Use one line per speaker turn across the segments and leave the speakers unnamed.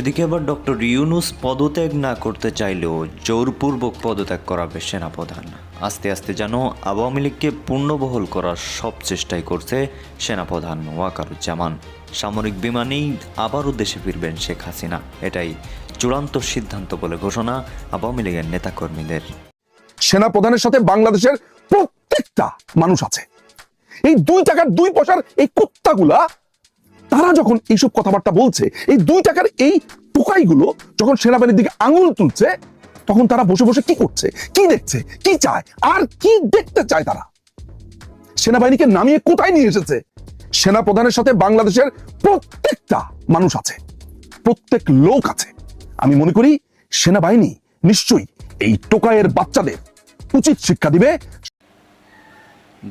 এদিকে আবার ডক্টর ইউনুস পদত্যাগ না করতে চাইলেও জোরপূর্বক পদত্যাগ করাবে সেনাপ্রধান। আস্তে আস্তে যেন আওয়ামী লীগকে পূর্ণবহল করার সব চেষ্টাই করছে সেনাপ্রধান ওয়াকারুজ্জামান। সামরিক বিমানেই আবারও দেশে ফিরবেন শেখ হাসিনা। এটাই চূড়ান্ত সিদ্ধান্ত বলে ঘোষণা আওয়ামী লীগের নেতাকর্মীদের।
সেনাপ্রধানের সাথে বাংলাদেশের প্রত্যেকটা মানুষ আছে। এই দুই টাকার দুই পয়সার এই কুত্তাগুলা তারা যখন এইসব কথাবার্তা বলছে, এই দুই টাকার এই টোকাইগুলো যখন সেনাবাহিনীর দিকে আঙুল তুলছে, তখন তারা বসে বসে কি করছে? কি দেখছে? কি চায়? আর কি দেখতে চায় তারা? সেনাবাহিনীকে নামিয়ে কোথায় নিয়ে এসেছে? সেনা প্রধানের সাথে বাংলাদেশের প্রত্যেকটা মানুষ আছে, প্রত্যেক লোক আছে। আমি মনে করি সেনাবাহিনী নিশ্চয়ই এই টোকাইয়ের বাচ্চাদের উচিত শিক্ষা দিবে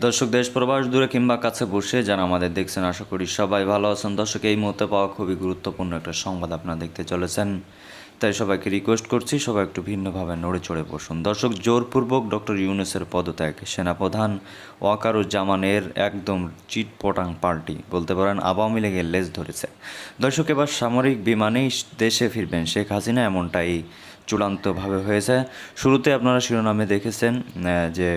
দর্শক, দেশ প্রবাস দূরে কিংবা কাছে বসে যারা আমাদের দেখছেন, আশা করি সবাই ভালো আছেন। দর্শক, এই মুহূর্তে পাওয়া খুবই গুরুত্বপূর্ণ একটা সংবাদ আপনারা দেখতে চলেছেন। তাই সবাইকে রিকোয়েস্ট করছি সবাই একটু ভিন্নভাবে নড়ে চড়ে বসুন। দর্শক, জোরপূর্বক ডক্টর ইউনুসের পদত্যাগ, সেনাপ্রধান ওয়াকারুজ্জামানের একদম চিটপটাং পার্টি, বলতে পারেন আওয়ামী লীগের লেজ ধরেছে। দর্শক, এবার সামরিক বিমানেই দেশে ফিরবেন শেখ হাসিনা, এমনটাই চূড়ান্তভাবে হয়েছে। শুরুতে আপনারা শিরোনামে দেখেছেন যে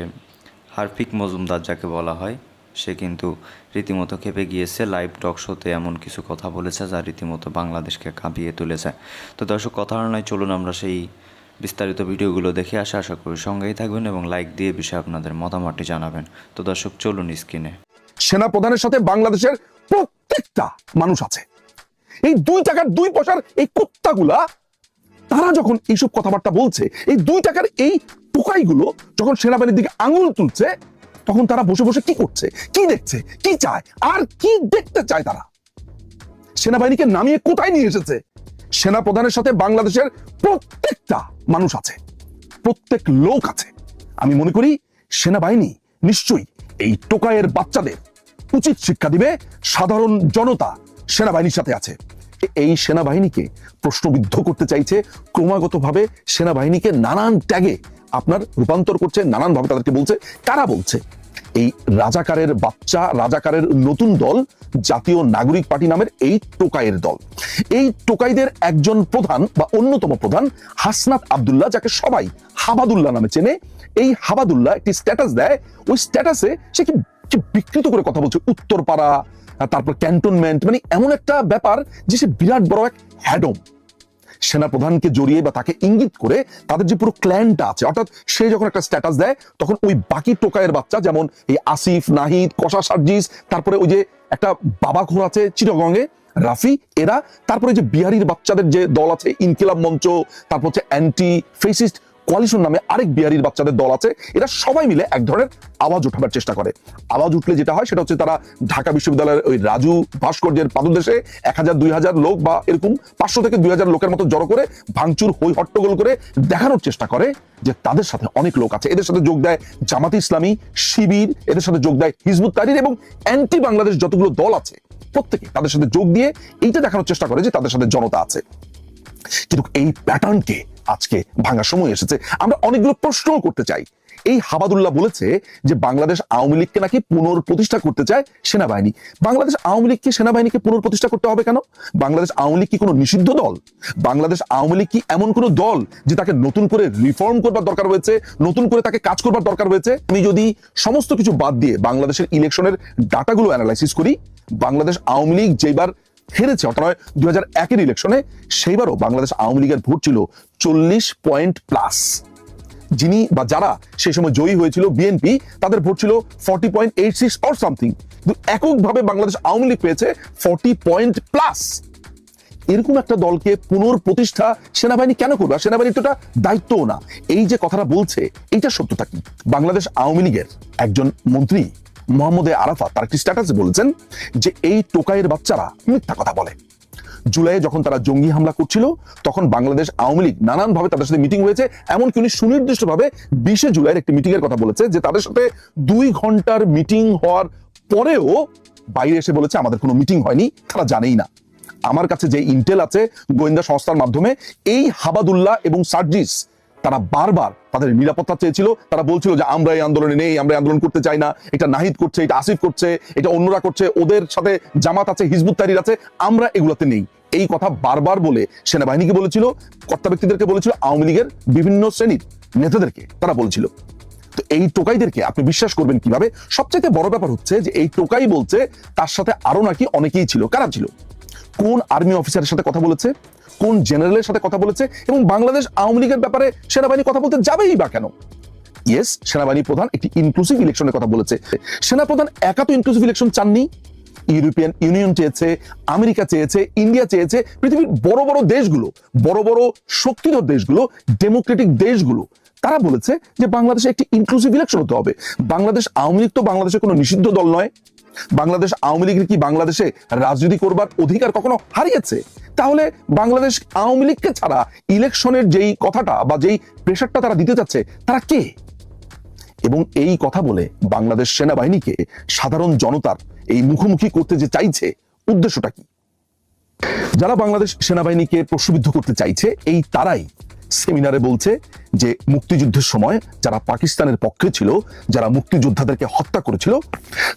হারফিক মজুমদার যাকে বলা হয়, সে কিন্তু রীতিমতো খেপে গিয়েছে লাইভ টক শোতে এমন কিছু কথা বলেছে যা রীতিমতো বাংলাদেশকে কাঁপিয়ে তুলেছে। তো দর্শক, কথা নয়, চলুন আমরা সেই বিস্তারিত ভিডিওগুলো দেখে আসা। আশা করি সঙ্গেই থাকবেন এবং লাইক দিয়ে বিষয়ে আপনাদের মতামতটি জানাবেন। তো দর্শক, চলুন স্ক্রিনে।
সেনা প্রধানের সাথে বাংলাদেশের প্রত্যেকটা মানুষ আছে। এই দুই টাকার দুই পয়সার এই কুত্তাগুলা তারা যখন এইসব কথাবার্তা বলছে, এই দুই টাকার এই টোকাইগুলো যখন সেনাবাহিনীর দিকে আঙুল তুলছে, তখন তারা বসে বসে কি করছে, কি দেখছে, কি চায়, আর কি দেখতে চায় তারা? সেনাবাহিনীকে নামিয়ে কোথায় নিয়ে এসেছে? সেনা প্রধানের সাথে বাংলাদেশের প্রত্যেকটা মানুষ আছে, প্রত্যেক লোক আছে। আমি মনে করি সেনাবাহিনী নিশ্চয়ই এই টোকাইয়ের বাচ্চাদের উচিত শিক্ষা দিবে সাধারণ জনতা সেনাবাহিনীর সাথে আছে। এই সেনাবাহিনীকে প্রশ্নবিদ্ধ করতে চাইছে। ক্রমাগতভাবে সেনাবাহিনীকে নানান ট্যাগে আপনার রূপান্তর করছে, নানানভাবে তাদেরকে বলছে, কারা বলছে? এই রাজাকারের বাচ্চা, রাজাকারের নতুন দল, জাতীয় নাগরিক পার্টি নামের এই টোকাইয়ের দল। এই টোকাইদের একজন প্রধান বা অন্যতম প্রধান হাসনাত আবদুল্লাহ, যাকে সবাই হাবাদুল্লাহ নামে চেনে। এই হাবাদুল্লাহ একটি স্ট্যাটাস দেয়। ওই স্ট্যাটাসে সে কি কি বিকৃত করে কথা বলছে? উত্তরপাড়া তারপর ক্যান্টনমেন্ট মানে এমন একটা ব্যাপার যে সে বিরাট বড় এক হ্যাডম। সেনাপ্রধানকে জড়িয়ে বা তাকে ইঙ্গিত করে তাদের যে পুরো ক্ল্যানটা আছে, অর্থাৎ সে যখন একটা স্ট্যাটাস দেয়, তখন ওই বাকি টোকায়ের বাচ্চা, যেমন এই আসিফ, নাহিদ, কষা সার্জিস, তারপরে ওই যে একটা বাবা ঘোর আছে চিরগঙ্গে রাফি, এরা, তারপরে যে বিহারির বাচ্চাদের যে দল আছে, ইনকিলাব মঞ্চ, তারপর হচ্ছে অ্যান্টি ফেসিস্ট কোয়ালিশন নামে আরেক বিহারির বাচ্চাদের দল আছে। এরা সবাই মিলে এক ধরনের আওয়াজ উঠাবার চেষ্টা করে। আওয়াজ উঠলে যেটা হয়, সেটা হচ্ছে তারা ঢাকা বিশ্ববিদ্যালয়ের ওই রাজু ভাস্কর্যের পাদদেশে এক হাজার, দুই হাজার লোক বা এরকম পাঁচশো থেকে দুই হাজার লোকের মতো জড়ো করে ভাঙচুর হই হট্টগোল করে দেখানোর চেষ্টা করে যে তাদের সাথে অনেক লোক আছে। এদের সাথে যোগ দেয় জামাত ইসলামী, শিবির, এদের সাথে যোগ দেয় হিজবুত তারির এবং অ্যান্টি বাংলাদেশ যতগুলো দল আছে প্রত্যেকে তাদের সাথে যোগ দিয়ে এইটা দেখানোর চেষ্টা করে যে তাদের সাথে জনতা আছে। কিন্তু এই প্যাটার্নকে আজকে ভাঙার সময় এসেছে। আমরা অনেকগুলো প্রশ্নও করতে চাই। এই হাবাদুল্লাহ বলেছে যে বাংলাদেশ আওয়ামী লীগকে নাকি পুনর্প্রতিষ্ঠা করতে চায় সেনাবাহিনী। বাংলাদেশ আওয়ামী লীগকে সেনাবাহিনীকে পুনর্প্রতিষ্ঠা করতে হবে কেন? বাংলাদেশ আওয়ামী লীগ কি কোনো নিষিদ্ধ দল? বাংলাদেশ আওয়ামী লীগ কি এমন কোনো দল যে তাকে নতুন করে রিফর্ম করবার দরকার হয়েছে, নতুন করে তাকে কাজ করবার দরকার হয়েছে? আমি যদি সমস্ত কিছু বাদ দিয়ে বাংলাদেশের ইলেকশনের ডাটাগুলো অ্যানালাইসিস করি, বাংলাদেশ আওয়ামী লীগ যেবার হেরেছে, অর্থাৎ দুই হাজার একের ইলেকশনে সেইবারও বাংলাদেশ আওয়ামী লীগের ভোট ছিল চল্লিশ পয়েন্ট প্লাস যিনি বা যারা সেই সময় জয়ী হয়েছিল বিএনপি তাদের ভোট ছিল forty point eight six or something কিন্তু এককভাবে বাংলাদেশ আওয়ামী লীগ পেয়েছে ফর্টি পয়েন্ট প্লাস এরকম একটা দলকে পুনর্প্রতিষ্ঠা সেনাবাহিনী কেন করবে? আর সেনাবাহিনীর তো এটা দায়িত্বও না। এই যে কথাটা বলছে এইটা সত্যতা কি? বাংলাদেশ আওয়ামী লীগের একজন মন্ত্রী মোহাম্মদ আরাফা তার একটি স্ট্যাটাসে বলেছেন যে, এই টোকাইয়ের বাচ্চারা মিথ্যা কথা বলে। জুলাইয়ে যখন তারা জঙ্গি হামলা করছিল, তখন বাংলাদেশ আওয়ামী লীগ নানানভাবে তাদের সাথে মিটিং হয়েছে। এমনকি উনি সুনির্দিষ্টভাবে বিশে জুলাইয়ের একটি মিটিং এর কথা বলেছে, যে তাদের সাথে দুই ঘণ্টার মিটিং হওয়ার পরেও বাইরে এসে বলেছে, আমাদের কোনো মিটিং হয়নি, তারা জানেই না। আমার কাছে যে ইন্টেল আছে গোয়েন্দা সংস্থার মাধ্যমে, এই হাবাদুল্লাহ এবং সার্জিস, তারা বারবার তাদের নিরাপত্তা চেয়েছিল। তারা বলছিল যে, আমরা এই আন্দোলনে নেই, আমরা আন্দোলন করতে চাই না। এটা নাহিদ করছে, এটা আসিফ করছে, এটা অন্যরা করছে, ওদের সাথে জামাত আছে, হিজবুত তারির আছে, আমরা এগুলোতে নেই। এই কথা বারবার বলে সেনাবাহিনীকে বলেছিল, কর্তা ব্যক্তিদেরকে বলেছিল, আওয়ামী লীগের বিভিন্ন শ্রেণির নেতাদেরকে তারা বলছিল। তো এই টোকাইদেরকে আপনি বিশ্বাস করবেন কীভাবে? সবচেয়ে বড় ব্যাপার হচ্ছে যে এই টোকাই বলছে, তার সাথে আরও নাকি অনেকেই ছিল। কারা ছিল? কোন আর্মি অফিসারের সাথে কথা বলেছে? কোন জেনারেলের সাথে কথা বলেছে? এবং বাংলাদেশ আওয়ামী লীগের ব্যাপারে সেনাবাহিনী কথা বলতে যাবেই বা কেন? ইয়েস, সেনাবাহিনী প্রধান একটি ইনক্লুসিভ ইলেকশনের কথা বলেছে। সেনাপ্রধান একা তো ইনক্লুসিভ ইলেকশন চাননি। ইউরোপিয়ান ইউনিয়ন চেয়েছে, আমেরিকা চেয়েছে, ইন্ডিয়া চেয়েছে, পৃথিবীর বড় বড় দেশগুলো, বড় বড় শক্তিধর দেশগুলো, ডেমোক্রেটিক দেশগুলো, তারা বলেছে যে বাংলাদেশে একটি ইনক্লুসিভ ইলেকশন হতে হবে। বাংলাদেশ আওয়ামী লীগ তো বাংলাদেশের কোনো নিষিদ্ধ দল নয়। বাংলাদেশ আওয়ামী লীগের কি বাংলাদেশে রাজনীতি করবার অধিকার কখনো হারিয়েছে? তাহলে বাংলাদেশ আওয়ামী লীগকে ছাড়া ইলেকশনের যেই কথাটা বা যেই প্রেশারটা তারা দিতে চাচ্ছে, তারা কে? এবং এই কথা বলে বাংলাদেশ সেনাবাহিনীকে সাধারণ জনতার এই মুখোমুখি করতে যে চাইছে, উদ্দেশ্যটা কি? যারা বাংলাদেশ সেনাবাহিনীকে প্রশ্নবিদ্ধ করতে চাইছে, এই তারাই সেমিনারে বলছে যে মুক্তিযুদ্ধের সময় যারা পাকিস্তানের পক্ষে ছিল, যারা মুক্তিযোদ্ধাদেরকে হত্যা করেছিল,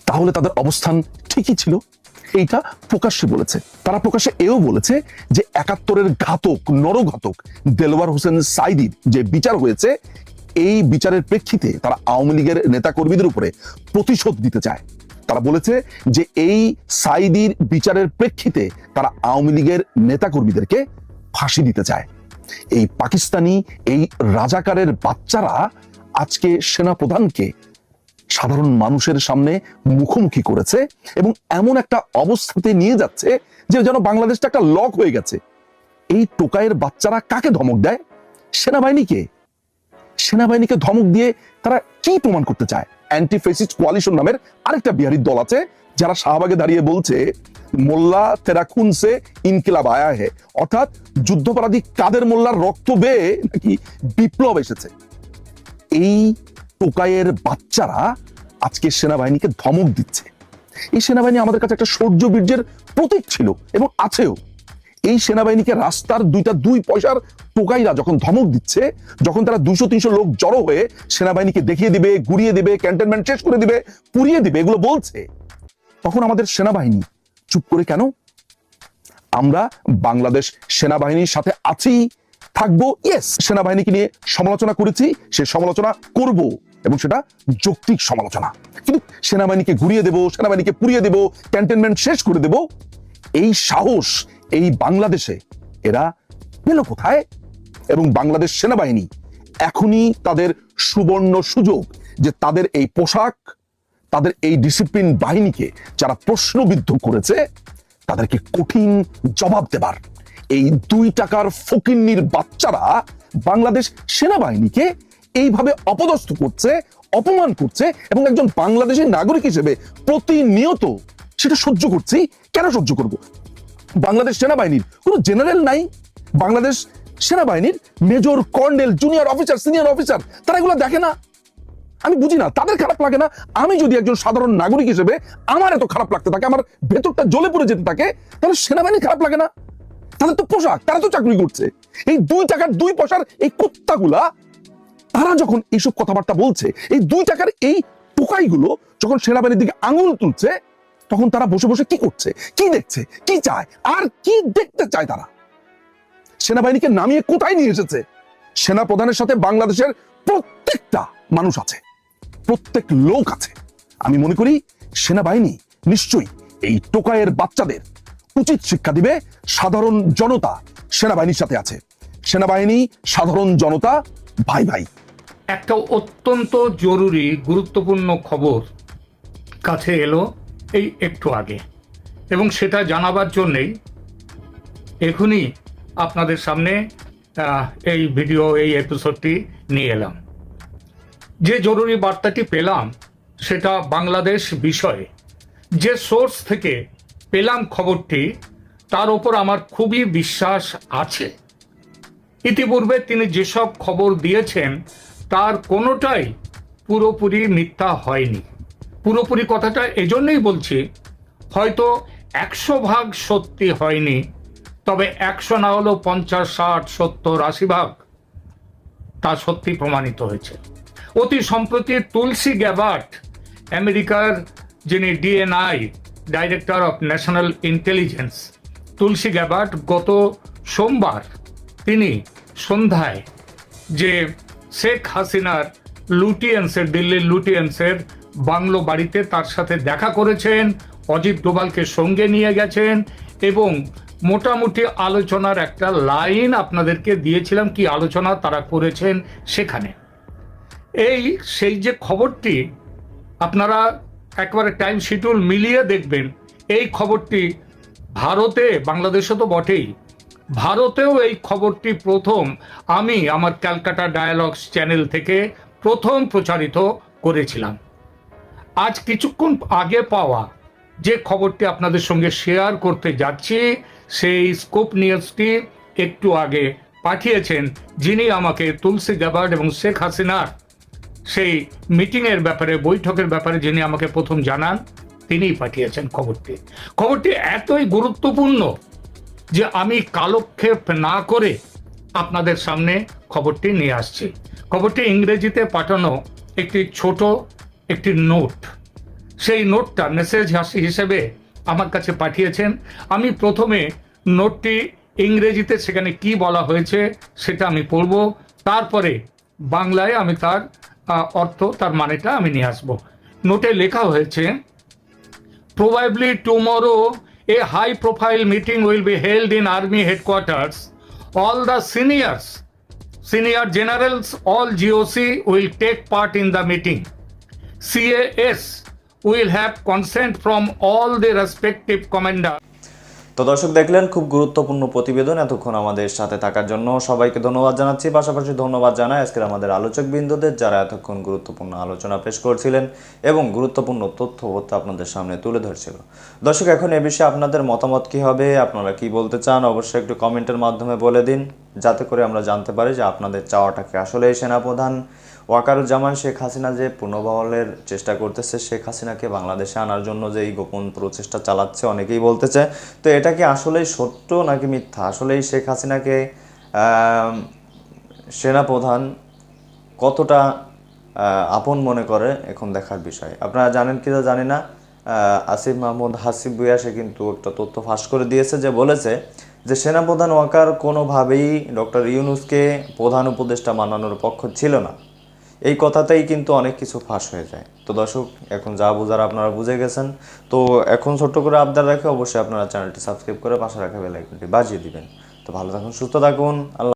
তাহলে তাদের অবস্থান ঠিকই ছিল। এইটা প্রকাশ্যে বলেছে। তারা প্রকাশ্যে এও বলেছে যে একাত্তরের ঘাতক, নরঘাতক দেলোয়ার হোসেন সাইদির যে বিচার হয়েছে, এই বিচারের প্রেক্ষিতে তারা আওয়ামী লীগের নেতা কর্মীদের উপরে প্রতিশোধ দিতে চায়। তারা বলেছে যে এই সাইদির বিচারের প্রেক্ষিতে তারা আওয়ামী লীগের নেতা কর্মীদেরকে ফাঁসি দিতে চায়। এই পাকিস্তানি, এই রাজাকারের বাচ্চারা আজকে সেনা প্রধানকে সাধারণ মানুষের সামনে মুখোমুখি করেছে এবং এমন একটা অবস্থাতে নিয়ে যাচ্ছে যে যেন বাংলাদেশটা একটা লক হয়ে গেছে। এই টোকাইয়ের বাচ্চারা কাকে ধমক দেয়? সেনাবাহিনীকে। সেনাবাহিনীকে ধমক দিয়ে তারা কি প্রমাণ করতে চায়? অ্যান্টি ফেসিস্ট কোয়ালিশন নামের আরেকটা বিহারির দল আছে, যারা শাহবাগে দাঁড়িয়ে বলছে, মোল্লা তেরাকুন সে ইনকিলাব আয়া হে অর্থাৎ যুদ্ধপরাধী কাদের মোল্লার রক্ত বেয়ে নাকি বিপ্লব এসেছে? এই টোকাইয়ের বাচ্চারা আজকে সেনাবাহিনীকে ধমক দিচ্ছে। এই সেনাবাহিনী আমাদের কাছে একটা শৌর্য বীর্যের প্রতীক ছিল এবং আছেও। এই সেনাবাহিনীকে রাস্তার দুইটা দুই পয়সার টোকাইরা যখন ধমক দিচ্ছে, যখন তারা দুশো, তিনশো লোক জড়ো হয়ে সেনাবাহিনীকে দেখিয়ে দিবে, গুড়িয়ে দিবে ক্যান্টনমেন্ট শেষ করে দিবে, পুড়িয়ে দিবে, এগুলো বলছে। তখন আমাদের সেনাবাহিনী চুপ করে কেন? আমরা বাংলাদেশ সেনাবাহিনীর সাথে আছি, থাকব ইয়েস সেনাবাহিনীকে নিয়ে সমালোচনা করেছি, সে সমালোচনা করব, এবং সেটা যৌক্তিক সমালোচনা। কিন্তু সেনাবাহিনীকে ঘুরিয়ে দেব, সেনাবাহিনীকে পুড়িয়ে দেব ক্যান্টনমেন্ট শেষ করে দেব, এই সাহস এই বাংলাদেশে এরা পেল কোথায়? এবং বাংলাদেশ সেনাবাহিনী এখনই তাদের সুবর্ণ সুযোগ যে তাদের এই পোশাক, তাদের এই ডিসিপ্লিন বাহিনীকে যারা প্রশ্নবিদ্ধ করেছে, তাদেরকে কঠিন জবাব দেবার। এই দুই টাকার ফকিন্নির বাচ্চারা বাংলাদেশ সেনাবাহিনীকে এইভাবে অপদস্থ করছে, অপমান করছে এবং একজন বাংলাদেশের নাগরিক হিসেবে প্রতিনিয়ত সেটা সহ্য করছি কেন সহ্য করব? বাংলাদেশ সেনাবাহিনীর কোনো জেনারেল নাই। বাংলাদেশ সেনাবাহিনীর major colonel junior officer senior officer তারা এগুলো দেখে না। আমি বুঝি না, তাদের খারাপ লাগে না? আমি যদি একজন সাধারণ নাগরিক হিসেবে আমার এত খারাপ লাগতে থাকে, আমার ভেতরটা জ্বলে পড়ে যেতে থাকে, তাহলে সেনাবাহিনী খারাপ লাগে না? তাদের তো পোশাক, তারা তো চাকরি করছে। এই দুই টাকার দুই পয়সার এই কুত্তাগুলা, তারা যখন এইসব কথাবার্তা বলছে, এই দুই টাকার এই টোকাইগুলো যখন সেনাবাহিনীর দিকে আঙুল তুলছে তখন তারা বসে বসে কি করছে? কি দেখছে? কি চায়? আর কি দেখতে চায় তারা? সেনাবাহিনীকে নামিয়ে কোথায় নিয়ে এসেছে? সেনা প্রধানের সাথে বাংলাদেশের প্রত্যেকটা মানুষ আছে। প্রত্যেক লোক আছে। আমি মনে করি সেনাবাহিনী নিশ্চয়ই এই টোকাইয়ের বাচ্চাদের উচিত শিক্ষা দিবে। সাধারণ জনতা সেনাবাহিনীর সাথে আছে। সেনাবাহিনী, সাধারণ জনতা, ভাই ভাই।
একটা অত্যন্ত জরুরি, গুরুত্বপূর্ণ খবর কাছে এলো। এই একটু আগে। এবং সেটা জানাবার জন্যেই এখনই আপনাদের সামনে এই ভিডিও, এই এপিসোডটি নিয়ে এলাম। যে জরুরি বার্তাটি পেলাম, সেটা বাংলাদেশ বিষয়ে। যে সোর্স থেকে পেলাম খবরটি, তার ওপর আমার খুবই বিশ্বাস আছে। ইতিপূর্বে তিনি যেসব খবর দিয়েছেন, তার কোনোটাই পুরোপুরি মিথ্যা হয়নি। পুরোপুরি কথাটা এজন্যই বলছি, হয়তো একশো ভাগ সত্যি হয়নি, তবে একশো না হলেও পঞ্চাশ, ষাট, সত্তর, আশি ভাগ তা সত্যি প্রমাণিত হয়েছে। অতি সম্প্রতি তুলসী গ্যাবার্ট, আমেরিকার যিনি DNI, director of national intelligence, Tulsi Gabbard গত সোমবার তিনি সন্ধ্যায় যে শেখ হাসিনার লুটিয়েন্সের, দিল্লির লুটিয়েন্সের বাংলো বাড়িতে তার সাথে দেখা করেছেন, অজিত ডোভালকে সঙ্গে নিয়ে গেছেন এবং মোটামুটি আলোচনার একটা লাইন আপনাদেরকে দিয়েছিলাম, কি আলোচনা তারা করেছেন সেখানে। এই সেই যে খবরটি আপনারা একবারে টাইম শিডিউল মিলিয়ে দেখবেন, এই খবরটি ভারতে, বাংলাদেশে তো বটেই, ভারতেও এই খবরটি প্রথম আমি আমার ক্যালকাটা ডায়ালগস চ্যানেল থেকে প্রথম প্রচারিত করেছিলাম। আজ কিছুক্ষণ আগে পাওয়া যে খবরটি আপনাদের সঙ্গে শেয়ার করতে যাচ্ছি, সেই স্কোপ নিউজটি একটু আগে পাঠিয়েছেন যিনি আমাকে তুলসী গ্যাবার্ড এবং শেখ হাসিনার সেই মিটিংয়ের ব্যাপারে, বৈঠকের ব্যাপারে যিনি আমাকে প্রথম জানান, তিনিই পাঠিয়েছেন খবরটি। খবরটি এতই গুরুত্বপূর্ণ যে আমি কালক্ষেপ না করে আপনাদের সামনে খবরটি নিয়ে আসছি। খবরটি ইংরেজিতে পাঠানো একটি ছোট একটি নোট সেই নোটটা মেসেজ হিসেবে আমার কাছে পাঠিয়েছেন। আমি প্রথমে নোটটি ইংরেজিতে সেখানে কি বলা হয়েছে সেটা আমি পড়ব। তারপরে বাংলায় আমি তার অর্থ, তার মানেটা আমি নিয়ে আসব। নোটে লেখা হয়েছে probably tomorrow a high profile meeting will be held in army headquarters all the seniors senior generals all GOC will take part in the meeting CAS will have consent from all the respective commanders.
তো দর্শক দেখলেন, খুব গুরুত্বপূর্ণ প্রতিবেদন এতক্ষণ আমাদের সাথে থাকার জন্য। সবাইকে ধন্যবাদ জানাচ্ছি। পাশাপাশি ধন্যবাদ জানাই আজকের আমাদের আলোচক বিন্দুদের, যারা এতক্ষণ গুরুত্বপূর্ণ আলোচনা পেশ করছিলেন এবং গুরুত্বপূর্ণ তথ্য আপনাদের সামনে তুলে ধরছিল। দর্শক, এখন এ বিষয়ে আপনাদের মতামত কি হবে? আপনারা কি বলতে চান? অবশ্যই একটু কমেন্টের মাধ্যমে বলে দিন। যাতে করে আমরা জানতে পারি যে আপনাদের চাওয়াটাকে আসলে সেনাপ্রধান ওয়াকারুজ্জামান শেখ হাসিনা যে পুনর্বহলের চেষ্টা করতেছে, শেখ হাসিনাকে বাংলাদেশে আনার জন্য যে এই গোপন প্রচেষ্টা চালাচ্ছে, অনেকেই বলতেছে। তো এটা কি আসলেই সত্য নাকি মিথ্যা? আসলেই শেখ হাসিনাকে সেনাপ্রধান কতটা আপন মনে করে এখন দেখার বিষয়। আপনারা জানেন কি জানি না। আসিফ মাহমুদ হাসিব বুয়া সে কিন্তু একটা তথ্য ফাঁস করে দিয়েছে যে বলেছে যে সেনাপ্রধান ওয়াকার কোনোভাবেই ডক্টর ইউনুসকে প্রধান উপদেষ্টা মানানোর পক্ষ ছিল না। এই কথাতেই কিন্তু অনেক কিছু ফাঁস হয়ে যায়। তো দর্শক, এখন যা বোঝার আপনারা বুঝে গেছেন। তো এখন ছোট্ট করে আবদার রাখে, অবশ্যই আপনারা চ্যানেলটি সাবস্ক্রাইব করে পাশে রাখা বেলাইকনটি বাজিয়ে দিবেন। তো ভালো থাকুন, সুস্থ থাকুন, আল্লাহ